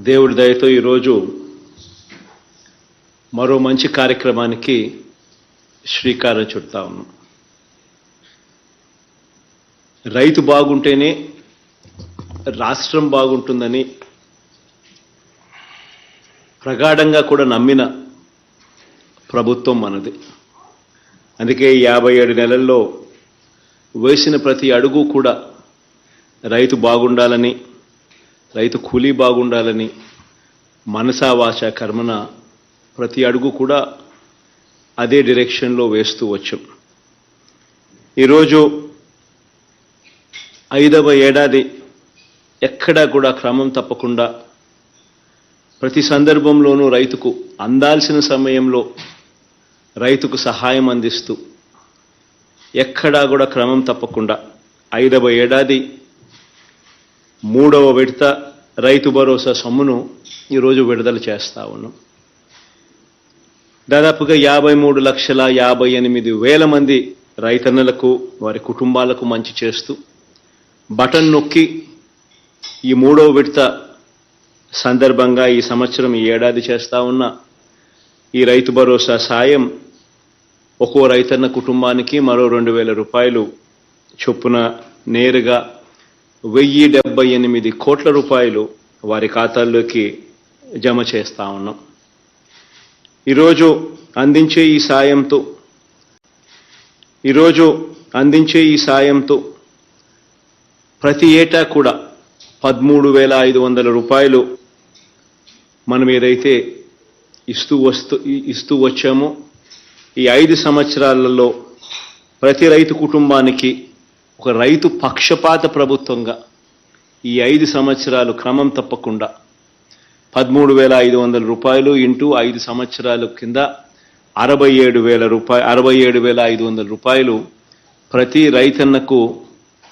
దేవుడి దయతో ఈరోజు మరో మంచి కార్యక్రమానికి శ్రీకారం చుడతా ఉన్నాం. రైతు బాగుంటేనే రాష్ట్రం బాగుంటుందని ప్రగాఢంగా కూడా నమ్మిన ప్రభుత్వం మనది. అందుకే యాభై ఏడు నెలల్లో వేసిన ప్రతి అడుగు కూడా రైతు బాగుండాలని రైతు కూలీ బాగుండాలని మనసా వాచ కర్మన ప్రతి అడుగు కూడా అదే డిరెక్షన్లో వేస్తూ వచ్చాం. ఈరోజు ఐదవ ఏడాది ఎక్కడా కూడా క్రమం తప్పకుండా ప్రతి సందర్భంలోనూ రైతుకు అందాల్సిన సమయంలో రైతుకు సహాయం అందిస్తూ ఎక్కడా కూడా క్రమం తప్పకుండా ఐదవ ఏడాది మూడవ విడత రైతు భరోసా సొమ్మును ఈరోజు విడుదల చేస్తా ఉన్నాం. దాదాపుగా యాభై మూడు లక్షల యాభై ఎనిమిది వేల మంది రైతన్నలకు వారి కుటుంబాలకు మంచి చేస్తూ బటన్ నొక్కి ఈ మూడో విడత సందర్భంగా ఈ సంవత్సరం ఈ ఏడాది చేస్తా ఉన్న ఈ రైతు భరోసా సాయం ఒక్కో రైతన్న కుటుంబానికి మరో రెండు వేల రూపాయలు చొప్పున నేరుగా వెయ్యి డెబ్బై ఎనిమిది కోట్ల రూపాయలు వారి ఖాతాల్లోకి జమ చేస్తా ఉన్నాం. ఈరోజు అందించే ఈ సాయంతో ఈరోజు అందించే ఈ సాయంతో ప్రతి ఏటా కూడా పదమూడు వేల ఐదు వందల రూపాయలు మనం ఏదైతే ఇస్తూ వస్తూ ఇస్తూ వచ్చామో ఈ ఐదు సంవత్సరాలలో ప్రతి రైతు కుటుంబానికి ఒక రైతు పక్షపాత ప్రభుత్వంగా ఈ ఐదు సంవత్సరాలు క్రమం తప్పకుండా పదమూడు వేల ఐదు వందల రూపాయలు ఇంటూ ఐదు సంవత్సరాల కింద అరవై ఏడు వేల రూపాయలు అరవై ఏడు వేల ఐదు వందల రూపాయలు ప్రతి రైతన్నకు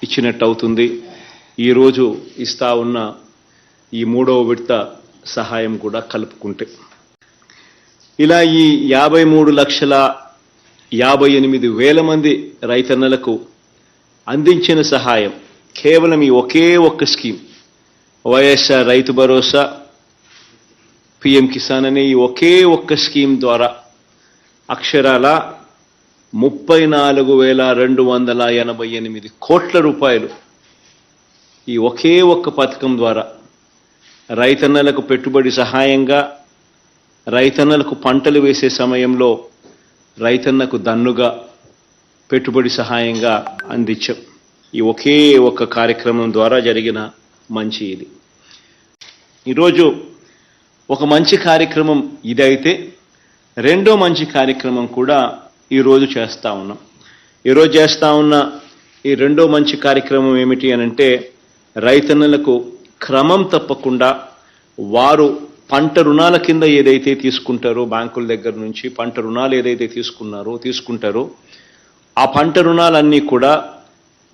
ఇచ్చినట్టు అవుతుంది ఈరోజు ఇస్తా ఉన్న ఈ మూడవ విడత సహాయం కూడా కలుపుకుంటే. ఇలా ఈ యాభై మూడు లక్షల యాభై ఎనిమిది వేల మంది రైతన్నలకు అందించిన సహాయం కేవలం ఈ ఒకే ఒక్క స్కీమ్. వైఎస్ఆర్ రైతు భరోసా పిఎం కిసాన్ అనే ఈ ఒకే ఒక్క స్కీమ్ ద్వారా అక్షరాల ముప్పై నాలుగు వేల రెండు వందల ఎనభై ఎనిమిది కోట్ల రూపాయలు ఈ ఒకే ఒక్క పథకం ద్వారా రైతన్నలకు పెట్టుబడి సహాయంగా రైతన్నలకు పంటలు వేసే సమయంలో రైతన్నకు దన్నుగా పెట్టుబడి సహాయంగా అందించాం. ఈ ఒకే ఒక్క కార్యక్రమం ద్వారా జరిగిన మంచి ఇది. ఈరోజు ఒక మంచి కార్యక్రమం ఇదైతే రెండో మంచి కార్యక్రమం కూడా ఈరోజు చేస్తూ ఉన్నాం. ఈరోజు చేస్తూ ఉన్న ఈ రెండో మంచి కార్యక్రమం ఏమిటి అని అంటే రైతన్నలకు క్రమం తప్పకుండా వారు పంట రుణాల కింద ఏదైతే తీసుకుంటారో బ్యాంకుల దగ్గర నుంచి పంట రుణాలు ఏదైతే తీసుకున్నారో తీసుకుంటారో ఆ పంట రుణాలన్నీ కూడా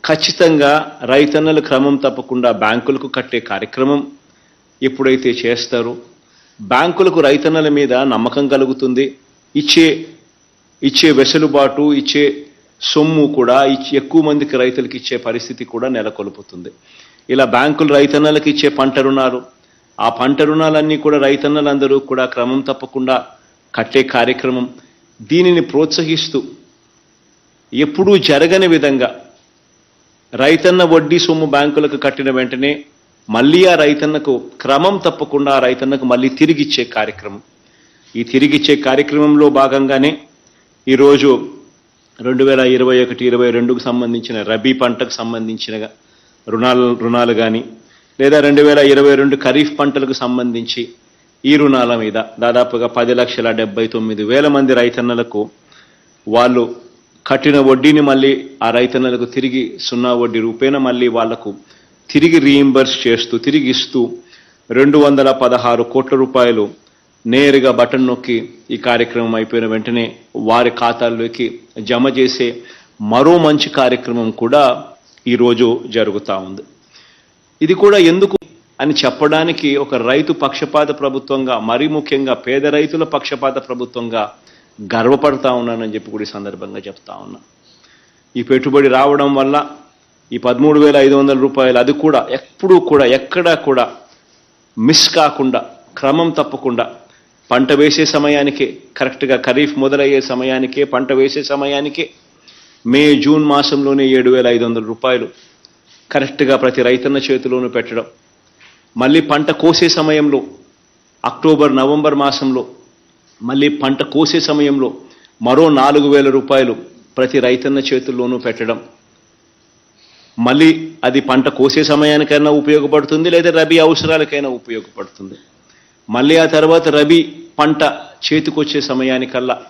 ఖచ్చితంగా రైతన్నలు క్రమం తప్పకుండా బ్యాంకులకు కట్టే కార్యక్రమం ఎప్పుడైతే చేస్తారో బ్యాంకులకు రైతన్నల మీద నమ్మకం కలుగుతుంది. ఇచ్చే ఇచ్చే వెసులుబాటు ఇచ్చే సొమ్ము కూడా ఇచ్చి ఎక్కువ మందికి రైతులకు ఇచ్చే పరిస్థితి కూడా నెలకొల్పుతుంది. ఇలా బ్యాంకులు రైతన్నలకు ఇచ్చే పంట రుణాలు ఆ పంట రుణాలన్నీ కూడా రైతన్నలందరూ కూడా క్రమం తప్పకుండా కట్టే కార్యక్రమం. దీనిని ప్రోత్సహిస్తూ ఎప్పుడూ జరగని విధంగా రైతన్న వడ్డీ సొమ్ము బ్యాంకులకు కట్టిన వెంటనే మళ్ళీ ఆ రైతన్నకు క్రమం తప్పకుండా ఆ రైతన్నకు మళ్ళీ తిరిగిచ్చే కార్యక్రమం. ఈ తిరిగిచ్చే కార్యక్రమంలో భాగంగానే ఈరోజు రెండు వేల ఇరవై ఒకటి ఇరవై రెండుకు సంబంధించిన రబీ పంటకు సంబంధించిన రుణాలు రుణాలు కానీ లేదా రెండు వేల ఇరవై రెండు ఖరీఫ్ పంటలకు సంబంధించి ఈ రుణాల మీద దాదాపుగా పది లక్షల డెబ్బై తొమ్మిది వేల మంది రైతన్నలకు వాళ్ళు కట్టిన వడ్డీని మళ్ళీ ఆ రైతన్నలకు తిరిగి సున్నా వడ్డీ రూపేణ మళ్ళీ వాళ్ళకు తిరిగి రీయింబర్స్ చేస్తూ తిరిగి ఇస్తూ రెండు వందల పదహారు కోట్ల రూపాయలు నేరుగా బటన్ నొక్కి ఈ కార్యక్రమం అయిపోయిన వెంటనే వారి ఖాతాల్లోకి జమ చేసే మరో మంచి కార్యక్రమం కూడా ఈరోజు జరుగుతూ ఉంది. ఇది కూడా ఎందుకు అని చెప్పడానికి ఒక రైతు పక్షపాత ప్రభుత్వంగా మరీ ముఖ్యంగా పేద రైతుల పక్షపాత ప్రభుత్వంగా గర్వపడతా ఉన్నానని చెప్పి కూడా ఈ సందర్భంగా చెప్తా ఉన్నా. ఈ పెట్టుబడి రావడం వల్ల ఈ పదమూడు వేల ఐదు వందల రూపాయలు అది కూడా ఎప్పుడూ కూడా ఎక్కడా కూడా మిస్ కాకుండా క్రమం తప్పకుండా పంట వేసే సమయానికే కరెక్ట్గా ఖరీఫ్ మొదలయ్యే సమయానికే పంట వేసే సమయానికే మే జూన్ మాసంలోనే ఏడు వేల ఐదు వందల రూపాయలు కరెక్ట్గా ప్రతి రైతన్న చేతిలోనూ పెట్టడం. మళ్ళీ పంట కోసే సమయంలో అక్టోబర్ నవంబర్ మాసంలో మళ్ళీ పంట కోసే సమయంలో మరో నాలుగు వేల రూపాయలు ప్రతి రైతన్న చేతుల్లోనూ పెట్టడం. మళ్ళీ అది పంట కోసే సమయానికైనా ఉపయోగపడుతుంది లేదా రబీ అవసరాలకైనా ఉపయోగపడుతుంది. మళ్ళీ ఆ తర్వాత రబీ పంట చేతికొచ్చే సమయానికల్లా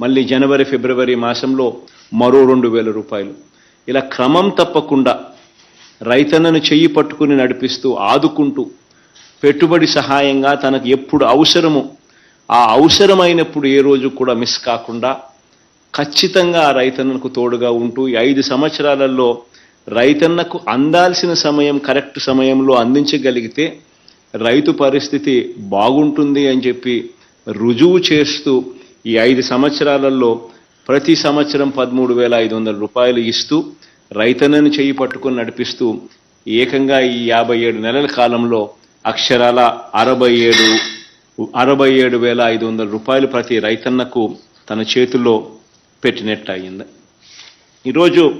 మళ్ళీ జనవరి ఫిబ్రవరి మాసంలో మరో రెండు వేల రూపాయలు. ఇలా క్రమం తప్పకుండా రైతన్నను చెయ్యి పట్టుకుని నడిపిస్తూ ఆదుకుంటూ పెట్టుబడి సహాయంగా తనకు ఎప్పుడు అవసరమో ఆ అవసరమైనప్పుడు ఏ రోజు కూడా మిస్ కాకుండా ఖచ్చితంగా ఆ రైతన్నకు తోడుగా ఉంటూ ఈ ఐదు సంవత్సరాలలో రైతన్నకు అందాల్సిన సమయం కరెక్ట్ సమయంలో అందించగలిగితే రైతు పరిస్థితి బాగుంటుంది అని చెప్పి రుజువు చేస్తూ ఈ ఐదు సంవత్సరాలలో ప్రతి సంవత్సరం పదమూడు వేల ఐదు వందల రూపాయలు ఇస్తూ రైతన్నను చేయి పట్టుకొని నడిపిస్తూ ఏకంగా ఈ యాభై ఏడు నెలల కాలంలో అక్షరాల అరవై ఏడు అరవై ఏడు వేల ఐదు వందల రూపాయలు ప్రతి రైతన్నకు తన చేతుల్లో పెట్టినట్టు అయింది. ఈరోజు